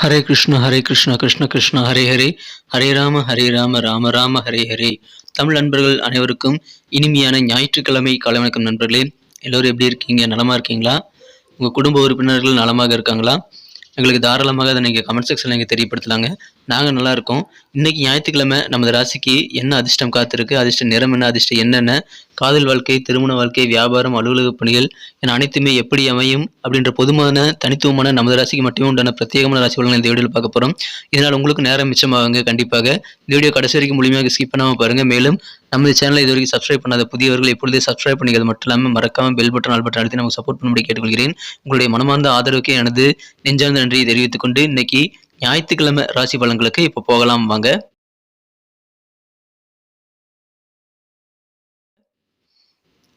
ஹரே கிருஷ்ண ஹரே கிருஷ்ண கிருஷ்ண கிருஷ்ண ஹரே ஹரே. ஹரே ராம ஹரே ராம ராம ராம ஹரே ஹரே. தமிழ் நண்பர்கள் அனைவருக்கும் இனிமையான ஞாயிற்றுக்கிழமை காலை வணக்கம் நண்பர்களே. எல்லோரும் எப்படி இருக்கீங்க? நலமா இருக்கீங்களா? உங்கள் குடும்ப உறுப்பினர்கள் நலமாக இருக்காங்களா? எங்களுக்கு தாராளமாக அதை நீங்கள் கமெண்ட் செக்ஷனில் நீங்கள் தெரியப்படுத்தலாங்க. நாங்கள் நல்லா இருக்கோம். இன்னைக்கு ஞாயிற்றுக்கிழமை நமது ராசிக்கு என்ன அதிர்ஷ்டம் காத்திருக்கு? அதிர்ஷ்ட நிறம் என்ன? அதிர்ஷ்டம் என்னென்ன? காதல் வாழ்க்கை திருமண வாழ்க்கை வியாபாரம் அலுவலக பணிகள் என அனைத்துமே எப்படி அமையும்? அப்படின்ற பொதுவான தனித்துவமான நமது ராசிக்கு மட்டுமே உண்டான பிரத்யேகமான ராசி பலன்களை இந்த வீடியோவில் பார்க்க போகிறோம் இதனால் உங்களுக்கு நேரம் மிச்சமாகுங்க கண்டிப்பாக. இந்த வீடியோ கடைசி வரைக்கும் முழுமையாக ஸ்கிப் பண்ணாமல் பாருங்கள் மேலும் நமது சேனலை இது வரைக்கும் சப்ஸ்கிரைப் பண்ணாத புதியவர்கள் எப்பொழுதே சப்ஸ்கிரைப் பண்ணிக்கிறது மட்டும் இல்லாமல் மறக்காமல் பெல் பட்டன் ஆல் பட்டன் அழுத்தி நமக்கு சப்போர்ட் பண்ணும்படி கேட்டுக்கொள்கிறேன். உங்களுடைய மனமார்ந்த ஆதரவுக்கு எனது நெஞ்சார்ந்த நன்றியை தெரிவித்துக் கொண்டு இன்னைக்கு ஞாயிற்றுக்கிழமை ராசி பலன்களுக்கு இப்போ போகலாம் வாங்க.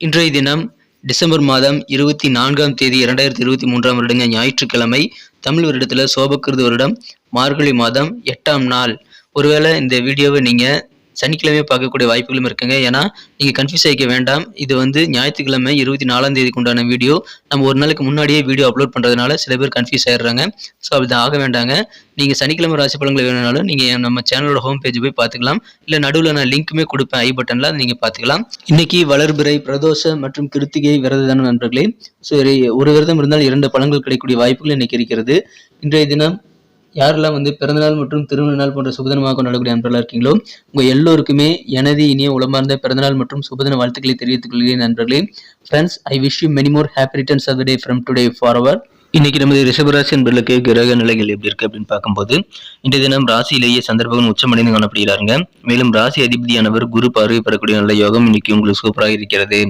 இன்றைய தினம் டிசம்பர் மாதம் இருபத்தி நான்காம் தேதி இரண்டாயிரத்தி இருபத்தி மூன்றாம் வருடங்க ஞாயிற்றுக்கிழமை. தமிழ் வருடத்தில் சோபக்கிருது வருடம். மார்கழி மாதம் எட்டாம் நாள். ஒருவேளை இந்த வீடியோவை நீங்கள் சனிக்கிழமை பார்க்கக்கூடிய வாய்ப்புகளும் இருக்குங்க. ஏன்னா நீங்கள் கன்ஃபியூஸ் ஆகிக்க வேண்டாம். இது வந்து ஞாயிற்றுக்கிழமை இருபத்தி நாலாம் தேதிக்கு உண்டான வீடியோ நம்ம ஒரு நாளைக்கு முன்னாடியே வீடியோ அப்லோட் பண்ணுறதுனால சில பேர் கன்ஃபியூஸ் ஆயிடுறாங்க. ஸோ அப்படி ஆக வேண்டாங்க. நீங்கள் சனிக்கிழமை ராசி பலன்கள் வேணும்னாலும் நீங்கள் நம்ம சேனலோட ஹோம் பேஜ் போய் பார்த்துக்கலாம். இல்லை நடுவில் நான் லிங்க்குமே கொடுப்பேன். ஐ பட்டனில் அதை நீங்கள் பார்த்துக்கலாம். இன்னைக்கு வளர்பிறை பிரதோஷ மற்றும் கிருத்திகை விரததான நண்பர்களே? சரி ஒரு விரதம் இருந்தால் இரண்டு பழங்கள் கிடைக்கக்கூடிய வாய்ப்புகள் இன்னைக்கு இருக்கிறது. இன்றைய தினம் யாரெல்லாம் வந்து பிறந்தநாள் மற்றும் திருமண நாள் போன்ற சுபதினமாக கொண்டாடக்கூடிய நண்பர்களாக இருக்கீங்களோ உங்கள் எல்லோருக்குமே எனது இனிய உளமார்ந்த பிறந்தநாள் மற்றும் சுபதின வாழ்த்துக்களை தெரிவித்துக் கொள்கிறேன் நண்பர்களே. Friends I wish you many more happy returns of the day from today forward இன்னைக்கு நமது ரிஷபராசி என்பர்களுக்கு கிரக நிலைகள் எப்படி இருக்கு அப்படின்னு பார்க்கும்போது இன்றைய தினம் ராசியிலேயே சந்தர்ப்பம் உச்சமடைந்து காணப்படுகிறாருங்க. மேலும் ராசி அதிபதியானவர் குரு பார்வை பெறக்கூடிய நல்ல யோகம் இன்னைக்கு உங்களுக்கு சூப்பராக இருக்கிறது.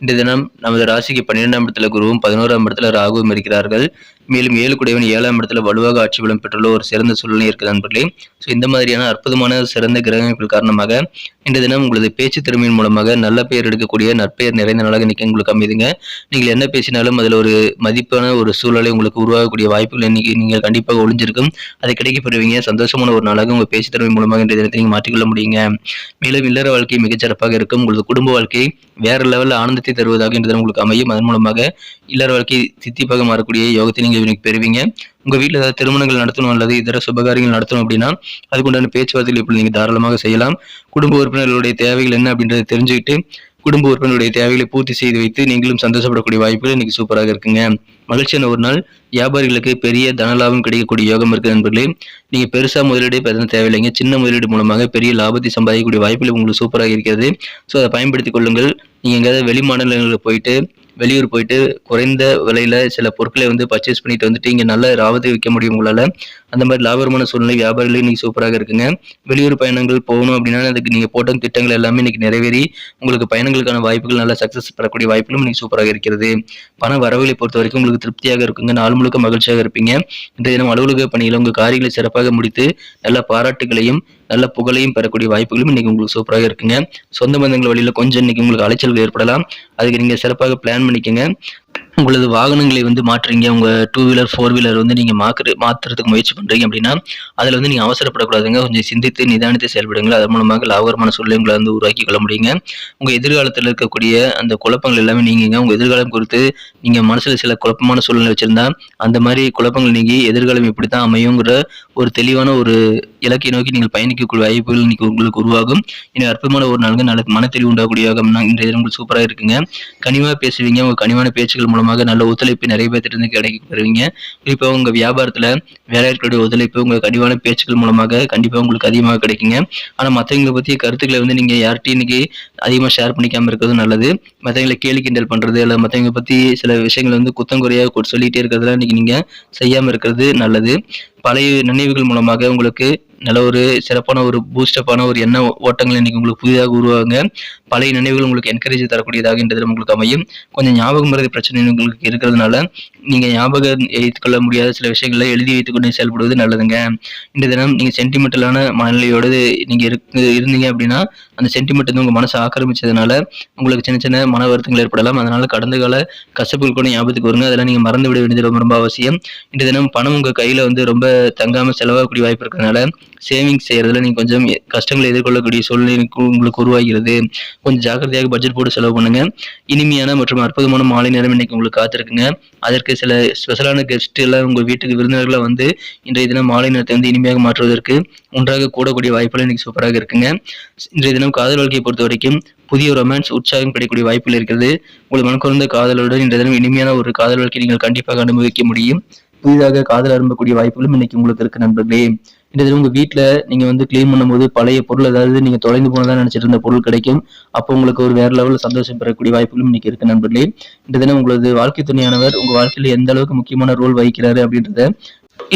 இன்றைய தினம் நமது ராசிக்கு பன்னிரெண்டாம் இடத்துல குருவும் பதினோராம் இடத்துல ராகுவும் இருக்கிறார்கள். மேலும் ஏழு குடைவன் ஏழாம் இடத்துல வலுவாக ஆட்சி பலம் பெற்றுள்ள ஒரு சிறந்த சூழ்நிலை இருக்குது நண்பர்களே. ஸோ இந்த மாதிரியான அற்புதமான சிறந்த கிரகங்கள் காரணமாக இன்றைய தினம் உங்களது பேச்சு திறமையின் மூலமாக நல்ல பெயர் எடுக்கக்கூடிய நற்பெயர் நிறைந்த நாளாக இன்னைக்கு உங்களுக்கு அமைதுங்க. நீங்கள் என்ன பேசினாலும் அதில் ஒரு மதிப்பான ஒரு சூழலை உங்களுக்கு உருவாகக்கூடிய வாய்ப்புகள் இன்னைக்கு நீங்கள் கண்டிப்பாக ஒளிஞ்சிருக்கும். அதை கிடைக்கப்படுவீங்க சந்தோஷமான ஒரு நாளாக உங்கள் பேச்சு திறமை மூலமாக இன்றைய தினத்தை நீங்கள் மாற்றிக்கொள்ள முடியுங்க. மேலும் இல்லற வாழ்க்கை மிகச்சிறப்பாக இருக்கும். உங்களது குடும்ப வாழ்க்கை வேற லெவலில் ஆனந்தத்தை தருவதாக இன்றைய தினம் உங்களுக்கு அமையும். அதன் மூலமாக இல்லற வாழ்க்கை சித்திப்பாக மாறக்கூடிய யோகத்தை நீங்கள் இன்னைக்கு பெறுவீங்க. உங்க வீட்டில் ஏதாவது திருமணங்கள் நடத்தணும் அல்லது இதர சுபகாரியங்கள் நடத்தணும் அப்படின்னா அதுக்குண்டான பேச்சுவார்த்தைகள் இப்படி நீங்க தாராளமாக செய்யலாம். குடும்ப உறுப்பினர்களுடைய தேவைகள் என்ன அப்படின்றத தெரிஞ்சுக்கிட்டு குடும்ப உறுப்பினருடைய தேவைகளை பூர்த்தி செய்து வைத்து நீங்களும் சந்தோஷப்படக்கூடிய வாய்ப்புகள் இன்னைக்கு சூப்பராக இருக்குங்க. மகிழ்ச்சியான ஒரு நாள். வியாபாரிகளுக்கு பெரிய தனலாபம் கிடைக்கக்கூடிய யோகம் இருக்குது நண்பர்களே. நீங்க பெருசா முதலீடு பெருந்த தேவையில்லைங்க. சின்ன முதலீடு மூலமாக பெரிய லாபத்தை சம்பாதிக்கக்கூடிய வாய்ப்புகள் உங்களுக்கு சூப்பராக இருக்கிறது. ஸோ அதை பயன்படுத்திக் கொள்ளுங்கள். நீங்க எங்கேயாவது வெளி மாநிலங்களுக்கு போயிட்டு வெளியூர் போயிட்டு குறைந்த விலையில சில பொருட்களை வந்து பர்ச்சேஸ் பண்ணிட்டு வந்துட்டு இங்கே நல்ல லாபத்தை விற்க முடியும் உங்களால். அந்த மாதிரி லாபகரமான சூழ்நிலை வியாபாரிகளும் இன்னைக்கு சூப்பராக இருக்குங்க. வெளியூர் பயணங்கள் போகணும் அப்படின்னா அதுக்கு நீங்கள் போட்ட திட்டங்கள் எல்லாமே இன்னைக்கு நிறைவேறி உங்களுக்கு பயணங்களுக்கான வாய்ப்புகள் நல்ல சக்சஸ் பெறக்கூடிய வாய்ப்புகளும் இன்னைக்கு சூப்பராக இருக்கிறது. பண வரவுகளை பொறுத்த வரைக்கும் உங்களுக்கு திருப்தியாக இருக்குங்க. நாள் முழுக்க மகிழ்ச்சியாக இருப்பீங்க. இன்றைய தினம் அலுவலக பணியில் உங்கள் காரியங்களை சிறப்பாக முடித்து நல்ல பாராட்டுகளையும் நல்ல புகழையும் பெறக்கூடிய வாய்ப்புகளும் இன்னைக்கு உங்களுக்கு சூப்பராக இருக்குங்க. சொந்த பந்தங்கள் வழியில கொஞ்சம் இன்னைக்கு உங்களுக்கு அலைச்சல்கள் ஏற்படலாம். அதுக்கு நீங்க சிறப்பாக பிளான் பண்ணிக்கோங்க. உங்களது வாகனங்களை வந்து மாற்றுறீங்க. உங்கள் டூ வீலர் ஃபோர் வீலர் வந்து நீங்கள் மாற்று மாற்றுறதுக்கு முயற்சி பண்ணுறீங்க அப்படின்னா அதில் வந்து நீங்கள் அவசரப்படக்கூடாதுங்க. கொஞ்சம் சிந்தித்து நிதானித்து செயல்படுங்கள். அதன் மூலமாக லாபகரமான சூழ்நிலை உங்களை வந்து உருவாக்கி கொள்ள முடியுங்க. உங்கள் எதிர்காலத்தில் இருக்கக்கூடிய அந்த குழப்பங்கள் எல்லாமே நீங்கள் உங்கள் எதிர்காலம் குறித்து நீங்கள் மனசில் சில குழப்பமான சூழ்நிலை வச்சுருந்தா அந்த மாதிரி குழப்பங்கள் நீங்கி எதிர்காலம் இப்படி தான் அமையுங்கிற ஒரு தெளிவான ஒரு இலக்கை நோக்கி நீங்கள் பயணிக்கக்கூடிய வாய்ப்புகள் இன்னைக்கு உங்களுக்கு உருவாகும். இன்னும் அற்புதமான ஒரு நாளுங்க. நல்ல மனத்தெளிவு உண்டாகக்கூடிய யோகம் இன்றைய உங்களுக்கு சூப்பராக இருக்குங்க. கனிவாக பேசுவீங்க. உங்கள் கனிவான பேச்சுகள் மூலமாக நல்ல ஒத்துழைப்பு நிறைய பேர்த்திலிருந்து கிடைக்க பெறுவீங்க குறிப்பாக உங்கள் வியாபாரத்தில் வேலையாட்களுடைய ஒத்துழைப்பு உங்களுக்கு கனிவான பேச்சுக்கள் மூலமாக கண்டிப்பாக உங்களுக்கு அதிகமாக கிடைக்குங்க. ஆனால் மற்றவங்களை பற்றிய கருத்துக்களை வந்து நீங்கள் யார்கிட்டையும் இன்னைக்கு அதிகமாக ஷேர் பண்ணிக்காமல் இருக்கிறது நல்லது. மற்றவங்களை கேலி கிண்டல் பண்ணுறது இல்லை மற்றவங்க பற்றி சில விஷயங்கள் வந்து குத்தங்குறையாக சொல்லிகிட்டே இருக்கிறதுலாம் இன்னைக்கு நீங்கள் செய்யாமல் இருக்கிறது நல்லது. பழைய நினைவுகள் மூலமாக உங்களுக்கு நல்ல ஒரு சிறப்பான ஒரு பூஸ்டப்பான ஒரு எண்ண ஓட்டங்கள் இன்னைக்கு உங்களுக்கு புதிதாக உருவாங்க பழைய நினைவுகள் உங்களுக்கு என்கரேஜ் தரக்கூடியதாக இன்றது உங்களுக்கு அமையும். கொஞ்சம் ஞாபகம் மறதி பிரச்சனை உங்களுக்கு இருக்கிறதுனால நீங்கள் ஞாபகம் வைத்துக்கொள்ள முடியாத சில விஷயங்களை எழுதி வைத்துக்கொண்டு செயல்படுவது நல்லதுங்க. இந்த தினம் நீங்கள் சென்டிமெண்டலான மனநிலையோடு நீங்கள் இருக்கு இருந்தீங்க அப்படின்னா அந்த சென்டிமெண்ட் வந்து உங்கள் மனசை ஆக்கிரமிச்சதுனால உங்களுக்கு சின்ன சின்ன மன வருத்தங்கள் ஏற்படலாம். அதனால் கடந்த கால கசப்புகள் கூட ஞாபகத்துக்கு வருங்க. அதெல்லாம் நீங்கள் மறந்து விட வேண்டியது ரொம்ப ரொம்ப அவசியம். இந்த தினம் பணம் உங்கள் கையில் வந்து ரொம்ப தங்காமல் செலவாகக்கூடிய வாய்ப்பு இருக்கிறதுனால சேவிங்ஸ் செய்கிறதுல நீங்கள் கொஞ்சம் கஷ்டங்களை எதிர்கொள்ளக்கூடிய சூழ்நிலை உங்களுக்கு உருவாகிறது. கொஞ்சம் ஜாக்கிரதையாக பட்ஜெட் போட்டு செலவு பண்ணுங்க. இனிமையான மற்றும் அற்புதமான மாலை நேரம் இன்னைக்கு உங்களுக்கு காத்திருக்குங்க. அதற்கு சில ஸ்பெஷலான கெஸ்ட் எல்லாம் உங்கள் வீட்டுக்கு விருந்தினர்களை வந்து இன்றைய தினம் மாலை நேரத்தை வந்து இனிமையாக மாற்றுவதற்கு ஒன்றாக கூடக்கூடிய வாய்ப்புகள் இன்னைக்கு சூப்பராக இருக்குங்க. இன்றைய தினம் காதல் வாழ்க்கையை பொறுத்த வரைக்கும் புதிய ரொமான்ஸ் உற்சாகம் கிடைக்கக்கூடிய வாய்ப்புகள் இருக்கிறது. உங்கள் மனக்குறந்த காதலுடன் இன்றைய தினம் இனிமையான ஒரு காதல் வாழ்க்கையை நீங்கள் கண்டிப்பாக அனுபவிக்க முடியும். புதிதாக காதல் அரும்பக்கூடிய வாய்ப்புகளும் இன்னைக்கு உங்களுக்கு இருக்கு நண்பர்களே. இன்றைய உங்க வீட்டுல நீங்க வந்து கிளீன் பண்ணும்போது பழைய பொருள் அதாவது நீங்க தொலைந்து போனதா நினைச்சிட்டு இருந்த பொருள் கிடைக்கும். அப்போ உங்களுக்கு ஒரு வேற லெவலில் சந்தோஷம் பெறக்கூடிய வாய்ப்புகளும் இன்னைக்கு இருக்கு நண்பர்களே. இன்றைய தினம் உங்களது வாழ்க்கை துணையானவர் உங்க வாழ்க்கையில எந்த அளவுக்கு முக்கியமான ரோல் வகிக்கிறாரு அப்படின்றத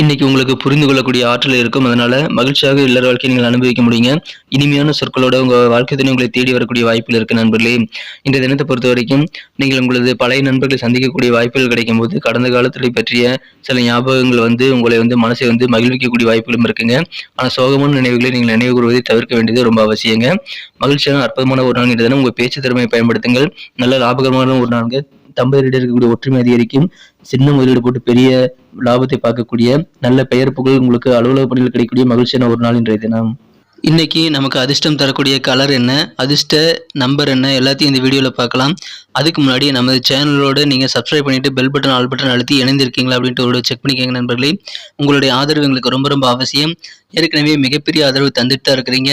இன்னைக்கு உங்களுக்கு புரிந்து கொள்ளக்கூடிய ஆற்றல் இருக்கும். அதனால மகிழ்ச்சியாக இல்லற வாழ்க்கையை நீங்கள் அனுபவிக்க முடியுங்க. இனிமையான சொற்களோட உங்க வாழ்க்கை துணை உங்களை தேடி வரக்கூடிய வாய்ப்புகள் இருக்கு நண்பர்களே. இந்த தினத்தை பொறுத்த வரைக்கும் நீங்கள் உங்களது பழைய நண்பர்களை சந்திக்கக்கூடிய வாய்ப்புகள் கிடைக்கும் போது கடந்த காலத்தில் பற்றிய சில ஞாபகங்கள் வந்து உங்களை வந்து மனசை வந்து மகிழ்விக்கக்கூடிய வாய்ப்புகளும் இருக்குங்க. ஆனால் சோகமான நினைவுகளை நீங்கள் நினைவு கூறுவதை தவிர்க்க வேண்டியது ரொம்ப அவசியங்க. மகிழ்ச்சியான அற்புதமான ஒரு நாள் தினம். உங்க பேச்சு திறமையை பயன்படுத்துங்கள். நல்ல லாபகரமான ஒரு நாளுங்க. தம்பதியிடையே இருக்கக்கூடிய ஒற்றுமை அதிகரிக்கும். சின்ன முதலீடு போட்டு பெரிய லாபத்தை பார்க்கக்கூடிய நல்ல பெயர் புகழ் உங்களுக்கு அலுவலக பணியில் கிடைக்கக்கூடிய மகிழ்ச்சியான ஒரு நாள் இன்றைய தினம். இன்னைக்கு நமக்கு அதிர்ஷ்டம் தரக்கூடிய கலர் என்ன அதிர்ஷ்ட நம்பர் என்ன எல்லாத்தையும் இந்த வீடியோவில் பார்க்கலாம். அதுக்கு முன்னாடி நமது சேனலோடு நீங்கள் சப்ஸ்கிரைப் பண்ணிவிட்டு பெல் பட்டன் ஆல் பட்டன் அழுத்தி இணைந்திருக்கீங்களா அப்படின்ட்டு ஒரு செக் பண்ணிக்கோங்க நண்பர்களே. உங்களுடைய ஆதரவு எங்களுக்கு ரொம்ப ரொம்ப அவசியம். ஏற்கனவே மிகப்பெரிய ஆதரவு தந்துட்டு தான் இருக்கிறீங்க.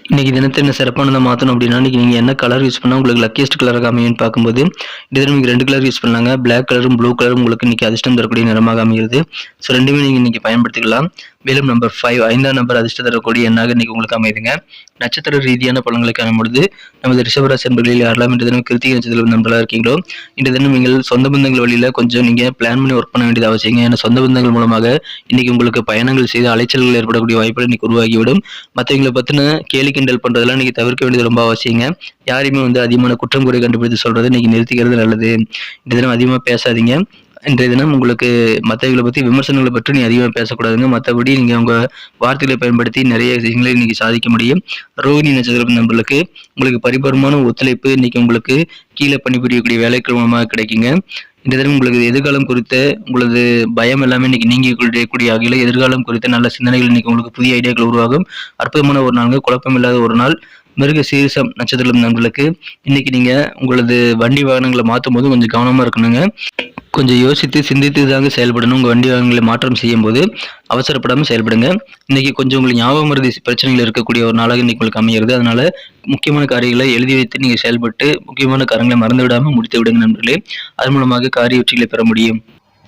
இன்றைக்கி தினத்தை என்ன சிறப்பானதை மாற்றணும் அப்படின்னா இன்னைக்கு நீங்கள் என்ன கலர் யூஸ் பண்ணால் உங்களுக்கு லக்கியஸ்ட் கலராக அமையும்னு பார்க்கும்போது இந்த தினம் நீங்கள் ரெண்டு கலர் யூஸ் பண்ணாங்க பிளாக் கலரும் ப்ளூ கலரும் உங்களுக்கு இன்னைக்கு அதிர்ஷ்டம் தரக்கூடிய நிறமாக அமைகிறது. ஸோ ரெண்டுமே நீங்கள் இன்றைக்கி பயன்படுத்திக்கலாம். மேலும் நம்பர் ஃபைவ் ஐந்தாம் நம்பர் அதிர்ஷ்டம் தரக்கூடிய எண்ணாக இன்றைக்கி உங்களுக்கு அமைதுங்க நட்சத்திர ரீதியான பலன்களை காணும்பொழுது நமது ரிஷபராசி நண்பர்களில் யாரெல்லாம் இன்று தினம் கிருத்திகை நட்சத்திரம் நண்பர்களாக இருக்கீங்களோ இந்த தினம் நீங்கள் சொந்த பந்தங்கள் வழியில் கொஞ்சம் நீங்கள் பிளான் பண்ணி ஒர்க் பண்ண வேண்டியது அவசியங்க. ஏன்னா சொந்த பந்தங்கள் மூலமாக இன்னைக்கு உங்களுக்கு பயணங்கள் செய்து அலைச்சல்கள் ஏற்படக்கூடிய வாய்ப்புகள் இன்றைக்கி உருவாகிவிடும். மற்றவங்களை பற்றின கேளிக்கை கிண்டல் பண்ணுறதெல்லாம் இன்னைக்கு தவிர்க்க வேண்டியது ரொம்ப அவசியங்க. யாரையுமே வந்து அதிகமான குற்றம் குறை கண்டுபிடித்து சொல்றது இன்னைக்கு நிறுத்திக்கிறது நல்லது. இந்த தினம் அதிகமாக பேசாதீங்க. இன்றைய தினம் உங்களுக்கு மற்றவர்களை பற்றி விமர்சனங்களை பற்றி நீ அதிகமாக பேசக்கூடாதுங்க. மற்றபடி நீங்கள் உங்கள் வார்த்தைகளை பயன்படுத்தி நிறைய விஷயங்களை நீங்கள் சாதிக்க முடியும். ரோஹிணி நட்சத்திரம் நண்பர்களுக்கு உங்களுக்கு பரிபூர்ணமான ஒத்துழைப்பு இன்னைக்கு உங்களுக்கு கீழே பணிபுரியக்கூடிய வேலைகள் மூலமாக கிடைக்குங்க. இந்த தினம் உங்களுக்கு எதிர்காலம் குறித்த உங்களது பயம் எல்லாமே இன்னைக்கு நீங்கி கூடிய ஆகியில எதிர்காலம் குறித்த நல்ல சிந்தனைகள் இன்னைக்கு உங்களுக்கு புதிய ஐடியாக்கள் உருவாகும். அற்புதமான ஒரு நாள் குழப்பம் இல்லாத ஒரு நாள். மிருக சீரிசம் நட்சத்திரம் நண்பர்களுக்கு இன்னைக்கு நீங்க உங்களது வண்டி வாகனங்களை மாற்றும் போது கொஞ்சம் கவனமா இருக்கணுங்க. கொஞ்சம் யோசித்து சிந்தித்து தாங்க செயல்படணும். உங்கள் வண்டி வாகனங்களை மாற்றம் செய்யும் போது அவசரப்படாமல் செயல்படுங்க. இன்றைக்கி கொஞ்சம் உங்களுக்கு ஞாபகம் மருதி பிரச்சனைகள் இருக்கக்கூடிய ஒரு நாளாக இன்றைக்கி உங்களுக்கு அமையிறது. அதனால் முக்கியமான காரியங்களை எழுதி வைத்து நீங்கள் செயல்பட்டு முக்கியமான காரியங்களை மறந்து விடாமல் முடித்து விடுங்க நண்பர்களே. அதன் மூலமாக காரிய வெற்றிகளை பெற முடியும்.